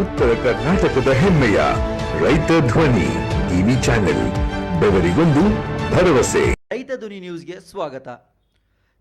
ಉತ್ತರ ಕರ್ನಾಟಕದ ಹೆಮ್ಮೆಯ ರೈತ ಧ್ವನಿ ಟಿವಿ ಚಾನೆಲ್, ಬೆವರಿಗೊಂದು ಭರವಸೆ. ರೈತ ಧ್ವನಿ ನ್ಯೂಸ್ಗೆ ಸ್ವಾಗತ.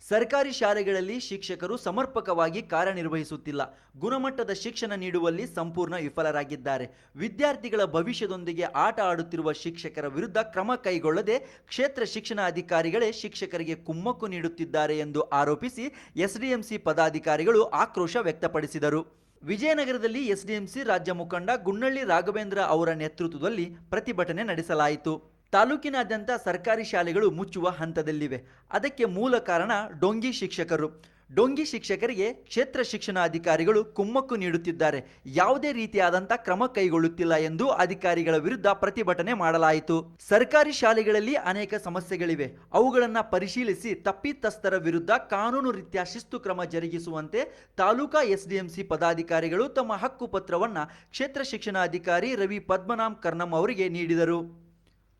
ಸರ್ಕಾರಿ ಶಾಲೆಗಳಲ್ಲಿ ಶಿಕ್ಷಕರು ಸಮರ್ಪಕವಾಗಿ ಕಾರ್ಯನಿರ್ವಹಿಸುತ್ತಿಲ್ಲ. ಗುಣಮಟ್ಟದ ಶಿಕ್ಷಣ ನೀಡುವಲ್ಲಿ ಸಂಪೂರ್ಣ ವಿಫಲರಾಗಿದ್ದಾರೆ. ವಿದ್ಯಾರ್ಥಿಗಳ ಭವಿಷ್ಯದೊಂದಿಗೆ ಆಟ ಆಡುತ್ತಿರುವ ಶಿಕ್ಷಕರ ವಿರುದ್ಧ ಕ್ರಮ ಕೈಗೊಳ್ಳದೆ ಕ್ಷೇತ್ರ ಶಿಕ್ಷಣ ಅಧಿಕಾರಿಗಳೇ ಶಿಕ್ಷಕರಿಗೆ ಕುಮ್ಮಕ್ಕು ನೀಡುತ್ತಿದ್ದಾರೆ ಎಂದು ಆರೋಪಿಸಿ ಎಸ್ಡಿಎಂಸಿ ಪದಾಧಿಕಾರಿಗಳು ಆಕ್ರೋಶ ವ್ಯಕ್ತಪಡಿಸಿದರು. ವಿಜಯನಗರದಲ್ಲಿ ಎಸ್ಡಿಎಂಸಿ ರಾಜ್ಯ ಮುಖಂಡ ಗುಣ್ಣಳ್ಳಿ ರಾಘವೇಂದ್ರ ಅವರ ನೇತೃತ್ವದಲ್ಲಿ ಪ್ರತಿಭಟನೆ ನಡೆಸಲಾಯಿತು. ತಾಲೂಕಿನಾದ್ಯಂತ ಸರ್ಕಾರಿ ಶಾಲೆಗಳು ಮುಚ್ಚುವ ಹಂತದಲ್ಲಿವೆ. ಅದಕ್ಕೆ ಮೂಲ ಕಾರಣ ಡೊಂಗಿ ಶಿಕ್ಷಕರು. ಡೊಂಗಿ ಶಿಕ್ಷಕರಿಗೆ ಕ್ಷೇತ್ರ ಶಿಕ್ಷಣಾಧಿಕಾರಿಗಳು ಕುಮ್ಮಕ್ಕು ನೀಡುತ್ತಿದ್ದಾರೆ. ಯಾವುದೇ ರೀತಿಯಾದಂಥ ಕ್ರಮ ಕೈಗೊಳ್ಳುತ್ತಿಲ್ಲ ಎಂದು ಅಧಿಕಾರಿಗಳ ವಿರುದ್ಧ ಪ್ರತಿಭಟನೆ ಮಾಡಲಾಯಿತು. ಸರ್ಕಾರಿ ಶಾಲೆಗಳಲ್ಲಿ ಅನೇಕ ಸಮಸ್ಯೆಗಳಿವೆ. ಅವುಗಳನ್ನು ಪರಿಶೀಲಿಸಿ ತಪ್ಪಿತಸ್ಥರ ವಿರುದ್ಧ ಕಾನೂನು ರೀತ್ಯ ಶಿಸ್ತು ಕ್ರಮ ಜರುಗಿಸುವಂತೆ ತಾಲೂಕಾ ಎಸ್ಡಿಎಂಸಿ ಪದಾಧಿಕಾರಿಗಳು ತಮ್ಮ ಹಕ್ಕು ಪತ್ರವನ್ನು ಕ್ಷೇತ್ರ ಶಿಕ್ಷಣಾಧಿಕಾರಿ ರವಿ ಪದ್ಮನಾಮ್ ಕರ್ನಂ ಅವರಿಗೆ ನೀಡಿದರು.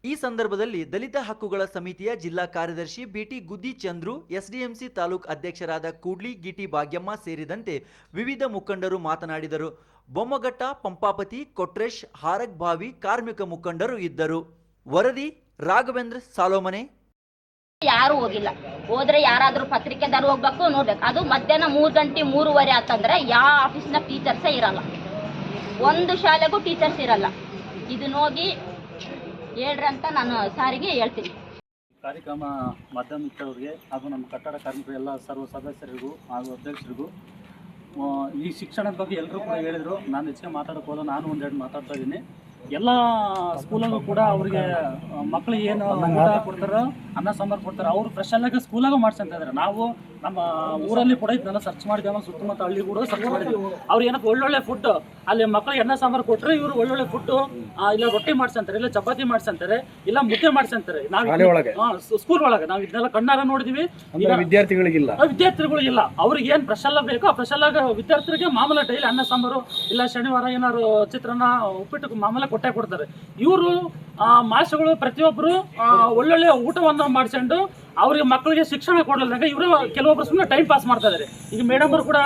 ಈ ಸಂದರ್ಭದಲ್ಲಿ ದಲಿತ ಹಕ್ಕುಗಳ ಸಮಿತಿಯ ಜಿಲ್ಲಾ ಕಾರ್ಯದರ್ಶಿ ಬಿಟಿ ಗುದ್ದಿ ಚಂದ್ರು ಎಸ್ಡಿಎಂಸಿ ತಾಲೂಕು ಅಧ್ಯಕ್ಷರಾದ ಕೂಡ್ಲಿ, ಗಿಟಿ ಭಾಗ್ಯಮ್ಮ ಸೇರಿದಂತೆ ವಿವಿಧ ಮುಖಂಡರು ಮಾತನಾಡಿದರು. ಬೊಮ್ಮಘಟ್ಟ, ಪಂಪಾಪತಿ, ಕೊಟ್ರೇಶ್, ಹಾರಕ್ ಭಾವಿ ಕಾರ್ಮಿಕ ಮುಖಂಡರು ಇದ್ದರು. ವರದಿ, ರಾಘವೇಂದ್ರ ಸಾಲೋಮನೆ. ಯಾರು ಹೋಗಿಲ್ಲ. ಹೋದ್ರೆ ಯಾರಾದ್ರೂ ಪತ್ರಿಕೆದಾರು ಹೋಗ್ಬೇಕು, ನೋಡ್ಬೇಕು. ಅದು ಮಧ್ಯಾಹ್ನ ಮೂರು ಗಂಟೆ ಮೂರುವರೆ ಆತಂದ್ರೆ ಯಾವ ಆಫೀಸ್ನ ಟೀಚರ್ಸೇ ಇರಲ್ಲ. ಒಂದು ಶಾಲೆಗೂ ಟೀಚರ್ಸ್ ಇರಲ್ಲ. ಇದನ್ನ ಹೋಗಿ ಹೇಳ್ರಿ ಅಂತ ನಾನು ಸಾರಿಗೆ ಹೇಳ್ತೀನಿ. ಕಾರ್ಯಕ್ರಮ ಮಾಧ್ಯಮಿಕರವರಿಗೆ ಹಾಗೂ ನಮ್ಮ ಕಟ್ಟಡ ಕಾರ್ಮಿಕರು ಎಲ್ಲ ಸರ್ವ ಸದಸ್ಯರಿಗೂ ಹಾಗೂ ಅಧ್ಯಕ್ಷರಿಗೂ ಈ ಶಿಕ್ಷಣದ ಬಗ್ಗೆ ಎಲ್ಲರೂ ಕೂಡ ಹೇಳಿದರು. ನಾನು ಹೆಚ್ಚಿಗೆ ಮಾತಾಡೋಕೆ ಹೋದ ನಾನು ಒಂದೆರಡು ಮಾತಾಡ್ತಾ ಇದ್ದೀನಿ. ಎಲ್ಲ ಸ್ಕೂಲಲ್ಲೂ ಕೂಡ ಅವರಿಗೆ ಮಕ್ಕಳಿಗೆ ಏನು ಊಟ ಕೊಡ್ತಾರೋ, ಅನ್ನ ಸಾಂಬಾರು ಕೊಡ್ತಾರೆ, ಅವರು ಅಲ್ಲಾಗ ಸ್ಕೂಲಾಗೂ ಮಾಡ್ಸಂತ ಇದ್ದಾರೆ. ನಾವು ನಮ್ಮ ಊರಲ್ಲಿ ಕೂಡ ಇದನ್ನೆಲ್ಲ ಸರ್ಚ್ ಮಾಡಿದೆ ಆಮೇಲೆ ಸುತ್ತಮುತ್ತ ಹಳ್ಳಿ ಕೂಡ ಸರ್ಚ್ ಮಾಡಿದ್ವಿ. ಅವ್ರು ಏನಕ್ಕೆ ಒಳ್ಳೊಳ್ಳೆ ಫುಡ್ ಅಲ್ಲಿ ಮಕ್ಕಳಿಗೆ ಅನ್ನ ಸಾಂಬಾರು ಕೊಟ್ಟರೆ ಇವರು ಒಳ್ಳೊಳ್ಳೆ ಫುಡ್ ಇಲ್ಲ ರೊಟ್ಟಿ ಮಾಡ್ಸಂತಾರೆ ಇಲ್ಲ ಚಪಾತಿ ಮಾಡ್ಸಂತಾರೆ ಇಲ್ಲ ಮುದ್ದೆ ಮಾಡ್ಸಂತಾರೆ. ನಾವು ಸ್ಕೂಲ್ ಒಳಗೆ? ನಾವು ಇದನ್ನೆಲ್ಲ ಕಣ್ಣಾರ ನೋಡಿದ್ವಿ. ವಿದ್ಯಾರ್ಥಿಗಳಿಗಿಲ್ಲ? ವಿದ್ಯಾರ್ಥಿಗಳಿಗಿಲ್ಲ ಅವ್ರಿಗೆ ಏನು ಪ್ರಶಲ್ಲ ಬೇಕೋ ಆ ಪ್ರಶಲ್ಲ ವಿದ್ಯಾರ್ಥಿಗಳಿಗೆ ಮಾಮೂಲ ಡೈಲಿ ಅನ್ನ ಸಾಂಬಾರು ಇಲ್ಲ ಶನಿವಾರ ಏನಾರು ಚಿತ್ರಾನ್ನ ಉಪ್ಪಿಟ್ಟು ಮಾಮೂಲ ಕೊಟ್ಟೆ ಕೊಡ್ತಾರೆ. ಇವರು ಮಾಸ್ಟರ್ಗಳು ಪ್ರತಿಯೊಬ್ಬರು ಒಳ್ಳೊಳ್ಳೆ ಊಟವನ್ನು ಮಾಡಿಸ್ಕೊಂಡು ಅವ್ರಿಗೆ ಮಕ್ಕಳಿಗೆ ಶಿಕ್ಷಣ ಕೊಡಲಿಲ್ಲ ಇವರು ಕೆಲವೊಬ್ರು ಸುಮ್ಮನೆ ಟೈಮ್ ಪಾಸ್ ಮಾಡ್ತಾ ಇದ್ದಾರೆ ಈಗ ಮೇಡಮ್ ಅವರು ಕೂಡ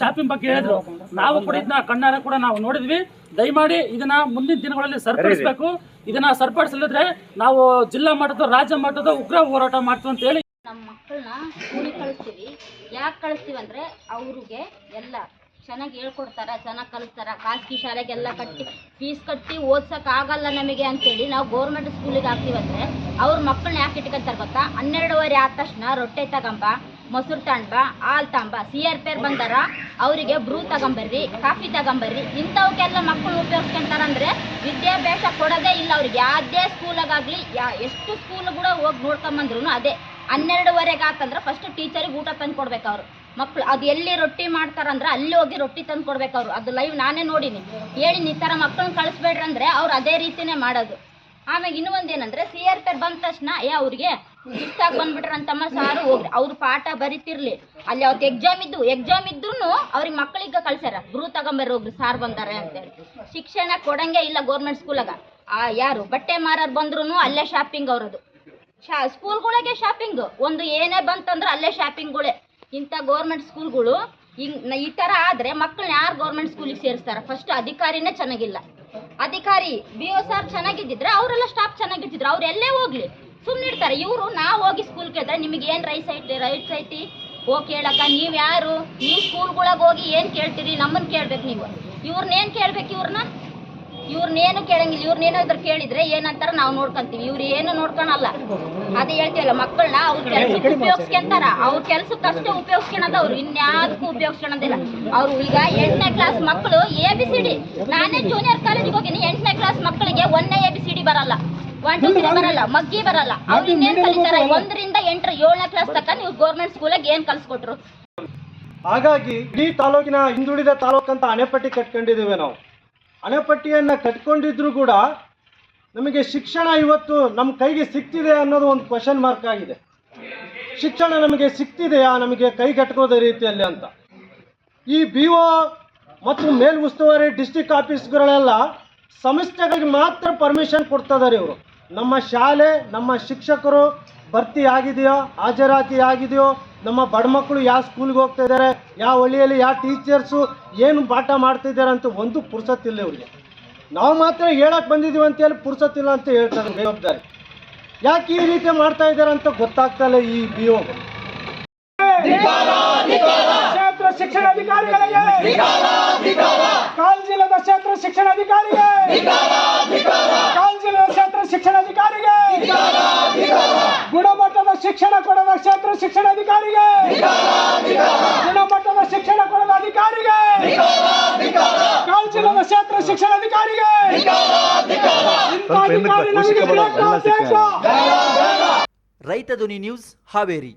ಶಾಪಿಂಗ್ ಬಗ್ಗೆ ಹೇಳಿದ್ರು. ನಾವು ಕೂಡ ಇದನ್ನ ಕಣ್ಣಾರ ಕೂಡ ನಾವು ನೋಡಿದ್ವಿ. ದಯಮಾಡಿ ಇದನ್ನ ಮುಂದಿನ ದಿನಗಳಲ್ಲಿ ಸರಿಪಡಿಸಬೇಕು. ಇದನ್ನ ಸರಿಪಡಿಸಲಿದ್ರೆ ನಾವು ಜಿಲ್ಲಾ ಮಟ್ಟದ ರಾಜ್ಯ ಮಟ್ಟದ ಉಗ್ರ ಹೋರಾಟ ಮಾಡ್ತೀವಿ ಅಂತ ಹೇಳಿ. ನಮ್ಮ ಮಕ್ಕಳನ್ನ ಸ್ಕೂಲಿಗೆ ಕಳಿಸ್ತೀವಿ. ಯಾಕೆ ಕಳಿಸ್ತೀವಿ ಅಂದರೆ ಅವ್ರಿಗೆ ಎಲ್ಲ ಚೆನ್ನಾಗಿ ಹೇಳ್ಕೊಡ್ತಾರ, ಚೆನ್ನಾಗಿ ಕಲಿಸ್ತಾರ. ಖಾಸಗಿ ಶಾಲೆಗೆಲ್ಲ ಕಟ್ಟಿ, ಫೀಸ್ ಕಟ್ಟಿ ಓದ್ಸೋಕ್ಕಾಗಲ್ಲ ನಮಗೆ ಅಂತೇಳಿ ನಾವು ಗೌರ್ಮೆಂಟ್ ಸ್ಕೂಲಿಗೆ ಹಾಕ್ತೀವಂದ್ರೆ ಅವ್ರ ಮಕ್ಕಳನ್ನ ಯಾಕೆ ಇಟ್ಕೊಂತಾರೆ ಗೊತ್ತಾ? ಹನ್ನೆರಡುವರೆ ಆದ ತಕ್ಷಣ ರೊಟ್ಟೆ ತಗೊಂಬ, ಮೊಸರು ತಗೊಂಬ ಹಾಲು ತಗೊಂಬ ಸಿ ಆರ್ ಪೇರ್ ಬಂದಾರ, ಅವರಿಗೆ ಬ್ರೂ ತಗೊಂಬರ್ರಿ, ಕಾಫಿ ತಗೊಂಬರ್ರಿ ಇಂಥವಕ್ಕೆಲ್ಲ ಮಕ್ಕಳು ಉಪಯೋಗಿಸ್ಕೊಂತಾರಂದ್ರೆ ವಿದ್ಯಾಭ್ಯಾಸ ಕೊಡೋದೇ ಇಲ್ಲ ಅವ್ರಿಗೆ. ಯಾವುದೇ ಸ್ಕೂಲಾಗಲಿ ಯಾ, ಎಷ್ಟು ಸ್ಕೂಲ್ ಕೂಡ ಹೋಗಿ ನೋಡ್ಕೊಂಬಂದ್ರು ಅದೇ. ಹನ್ನೆರಡುವರೆಗೆ ಆತಂದ್ರೆ ಫಸ್ಟ್ ಟೀಚರಿಗೆ ಊಟ ತಂದು ಕೊಡ್ಬೇಕು ಅವರು. ಮಕ್ಳು, ಅದು ಎಲ್ಲಿ ರೊಟ್ಟಿ ಮಾಡ್ತಾರಂದ್ರೆ ಅಲ್ಲಿ ಹೋಗಿ ರೊಟ್ಟಿ ತಂದು ಕೊಡ್ಬೇಕು ಅವರು. ಅದು ಲೈವ್ ನಾನೇ ನೋಡೀನಿ. ಹೇಳಿನಿ ಈ ಥರ ಮಕ್ಕಳನ್ನ ಕಳಿಸ್ಬೇಡ್ರಂದ್ರೆ ಅವ್ರು ಅದೇ ರೀತಿನೇ ಮಾಡೋದು. ಆಮೇಲೆ ಇನ್ನೂ ಒಂದೇನಂದ್ರೆ ಸಿ ಆರ್ ಪಿ ಬಂದ ತಕ್ಷಣ, ಏ, ಅವ್ರಿಗೆ ಸುಸ್ತಾಗಿ ಬಂದ್ಬಿಟ್ರಂತಮ್ಮ ಸಾರು, ಹೋಗ್ರಿ. ಅವ್ರು ಪಾಠ ಬರಿತಿರ್ಲಿ. ಅಲ್ಲಿ ಅವತ್ತು ಎಕ್ಸಾಮ್ ಇದ್ದು ಎಕ್ಸಾಮ್ ಇದ್ರು ಅವ್ರಿಗೆ ಮಕ್ಕಳಿಗೆ ಕಳ್ಸ್ಯಾರ. ಗುರು ತಗೊಂಬರ್ರಿ, ಹೋಗ್ರಿ, ಸಾರ್ ಬಂದಾರೆ ಅಂತೇಳಿ. ಶಿಕ್ಷಣ ಕೊಡಂಗೆ ಇಲ್ಲ ಗೌರ್ಮೆಂಟ್ ಸ್ಕೂಲಾಗ ಆ, ಯಾರು? ಬಟ್ಟೆ ಮಾರೋರು ಬಂದ್ರು ಅಲ್ಲೇ ಶಾಪಿಂಗ್ ಅವ್ರದ್ದು ಶಾ ಸ್ಕೂಲ್ಗಳಿಗೆ ಶಾಪಿಂಗ್ ಒಂದು ಏನೇ ಬಂತಂದ್ರೆ ಅಲ್ಲೇ ಶಾಪಿಂಗ್ಗಳೇ ಇಂಥ ಗೋರ್ಮೆಂಟ್ ಸ್ಕೂಲ್ಗಳು ಹಿಂಗೆ, ಈ ಥರ ಆದರೆ ಮಕ್ಕಳನ್ನ ಯಾರು ಗೌರ್ಮೆಂಟ್ ಸ್ಕೂಲಿಗೆ ಸೇರಿಸ್ತಾರೆ? ಫಸ್ಟ್ ಅಧಿಕಾರಿನೇ ಚೆನ್ನಾಗಿಲ್ಲ. ಅಧಿಕಾರಿ ಬಿ ಓ ಸರ್ ಚೆನ್ನಾಗಿದ್ದಿದ್ರೆ ಅವರೆಲ್ಲ ಸ್ಟಾಫ್ ಚೆನ್ನಾಗಿರ್ತಿದ್ರು. ಅವ್ರು ಎಲ್ಲೇ ಹೋಗ್ಲಿ. ಸುಮ್ಮನೆ ಇರ್ತಾರೆ. ಇವರು ನಾವು ಹೋಗಿ ಸ್ಕೂಲ್ ಕೇಳಿದ್ರೆ ನಿಮಗೆ ಏನು ರೈಸ್ ಐತಿ? ರೈಟ್ಸ್ ಐತಿ? ಹೋಗಿ ಕೇಳಕ್ಕ. ನೀವು ಯಾರು ನೀವು ಸ್ಕೂಲ್ಗಳಿಗೆ ಹೋಗಿ ಏನು ಕೇಳ್ತೀರಿ? ನಮ್ಮನ್ನು ಕೇಳ್ಬೇಕು ನೀವು. ಇವ್ರನ್ನೇನು ಕೇಳ್ಬೇಕು ಇವ್ರನ್ನ ಇವ್ರನ್ನೇನು ಕೇಳಂಗಿಲ್ಲ ಇವ್ರನ್ನೇನಾದ್ರೂ ಕೇಳಿದ್ರೆ ಏನಂತಾರ ನಾವು ನೋಡ್ಕೊಂತೀವಿ. ಇವ್ರು ಏನು ನೋಡ್ಕೊಳಲ್ಲ. ಅದೇ ಹೇಳ್ತೀವಲ್ಲ ಮಕ್ಕಳನ್ನ ಅವ್ರ ಕೆಲಸಕ್ಕೆ ಉಪಯೋಗಿಸ್ಕೊಂತಾರ. ಅವ್ರ ಕೆಲ್ಸಕ್ಕಷ್ಟೇ ಉಪಯೋಗಿಸ್ಕೊಳದ ಅವ್ರು ಇನ್ಯಾದಕ್ಕೂ ಉಪಯೋಗಿಸ್ಕೊಳೋದಿಲ್ಲ ಅವ್ರು ಈಗ ಎಂಟನೇ ಕ್ಲಾಸ್ ಮಕ್ಕಳು ಎ ಬಿ ಸಿ ಡಿ. ನಾನೇ ಜೂನಿಯರ್ ಕಾಲೇಜಿಗೆ ಹೋಗಿನಿ ಎಂಟನೇ ಕ್ಲಾಸ್ ಮಕ್ಕಳಿಗೆ ಒಂದೇ ಎ ಬಿ ಸಿ ಡಿ ಬರಲ್ಲ. ಒನ್ ಟು ತ್ರೀ ಬರಲ್ಲ ಮಗ್ಗಿ ಬರಲ್ಲ. ಅವ್ರು ಇನ್ನೇನ್ ಕಲಿತಾರ? ಒಂದರಿಂದ ಎಂಟರ ಏಳನೇ ಕ್ಲಾಸ್ ತಕ್ಕ ನೀವು ಗೌರ್ಮೆಂಟ್ ಸ್ಕೂಲಾಗ ಏನು ಕಲಿಸ್ಕೊಟ್ರು? ಹಾಗಾಗಿ ಇಡೀ ತಾಲೂಕಿನ ಹಿಂದುಳಿದ ತಾಲೂಕಂತ ಅಣೆಪಟ್ಟಿ ಕಟ್ಕೊಂಡಿದ್ದೇವೆ ನಾವು. ಅಣೆಪಟ್ಟಿಯನ್ನು ಕಟ್ಕೊಂಡಿದ್ರು ಕೂಡ ನಮಗೆ ಶಿಕ್ಷಣ ಇವತ್ತು ನಮ್ಮ ಕೈಗೆ ಸಿಗ್ತಿದೆ ಅನ್ನೋದು ಒಂದು ಕ್ವಶನ್ ಮಾರ್ಕ್ ಆಗಿದೆ. ಶಿಕ್ಷಣ ನಮಗೆ ಸಿಗ್ತಿದೆಯಾ ನಮಗೆ ಕೈಗೆಟಕೋದ ರೀತಿಯಲ್ಲಿ ಅಂತ. ಈ ಬಿ ಒ ಮತ್ತು ಮೇಲ್ ಉಸ್ತುವಾರಿ ಡಿಸ್ಟಿಕ್ ಆಫೀಸ್ಗಳೆಲ್ಲ ಸಂಸ್ಥೆಗಳಿಗೆ ಮಾತ್ರ ಪರ್ಮಿಷನ್ ಕೊಡ್ತಾ ಇದ್ದಾರೆ ಇವರು. ನಮ್ಮ ಶಾಲೆ, ನಮ್ಮ ಶಿಕ್ಷಕರು ಭರ್ತಿ ಆಗಿದೆಯೋ ಹಾಜರಾತಿ ಆಗಿದೆಯೋ ನಮ್ಮ ಬಡ ಮಕ್ಕಳು ಯಾವ ಸ್ಕೂಲ್ಗೆ ಹೋಗ್ತಾ ಇದ್ದಾರೆ ಯಾವ ಹಳ್ಳಿಯಲ್ಲಿ ಯಾವ ಟೀಚರ್ಸು ಏನು ಪಾಠ ಮಾಡ್ತಾ ಇದ್ದಾರೆ ಅಂತ ಒಂದು ಪುರ್ಸತ್ತಿಲ್ಲ ಇವ್ರಿಗೆ. ನಾವು ಮಾತ್ರ ಹೇಳಕ್ ಬಂದಿದ್ದೀವಿ ಅಂತ ಹೇಳಿ ಪುರ್ಸತ್ತಿಲ್ಲ ಅಂತ ಹೇಳ್ತಾರೆ ಜವಾಬ್ದಾರಿ. ಯಾಕೆ ಈ ರೀತಿ ಮಾಡ್ತಾ ಇದ್ದಾರೆ ಅಂತ ಗೊತ್ತಾಗ್ತಾ ಇಲ್ಲ ಈ ಬಿ ಕ್ಷೇತ್ರ ಶಿಕ್ಷಣಾಧಿಕಾರಿಗಳಿಗೆ ಕಾಲ್ಜಿಲ್ಲದ ಕ್ಷೇತ್ರ ಶಿಕ್ಷಣಾಧಿಕಾರಿಗೆ ಕಾಲ್ಜಿಲ್ಲದ ಕ್ಷೇತ್ರ ಶಿಕ್ಷಣಾಧಿಕಾರಿಗೆ ಗುಣಮಟ್ಟದ ಶಿಕ್ಷಣ ಕೊಡದ ಕ್ಷೇತ್ರ ಶಿಕ್ಷಣಾಧಿಕಾರಿಗೆ ಗುಣಮಟ್ಟದ ಶಿಕ್ಷಣ ಕೊಡದ ಅಧಿಕಾರಿಗೆ ಕಾಲ್ಜಿಲ್ಲದ ಕ್ಷೇತ್ರ ಶಿಕ್ಷಣಾಧಿಕಾರಿಗೆ? ರೈತ ಧ್ವನಿ ನ್ಯೂಸ್ ಹಾವೇರಿ.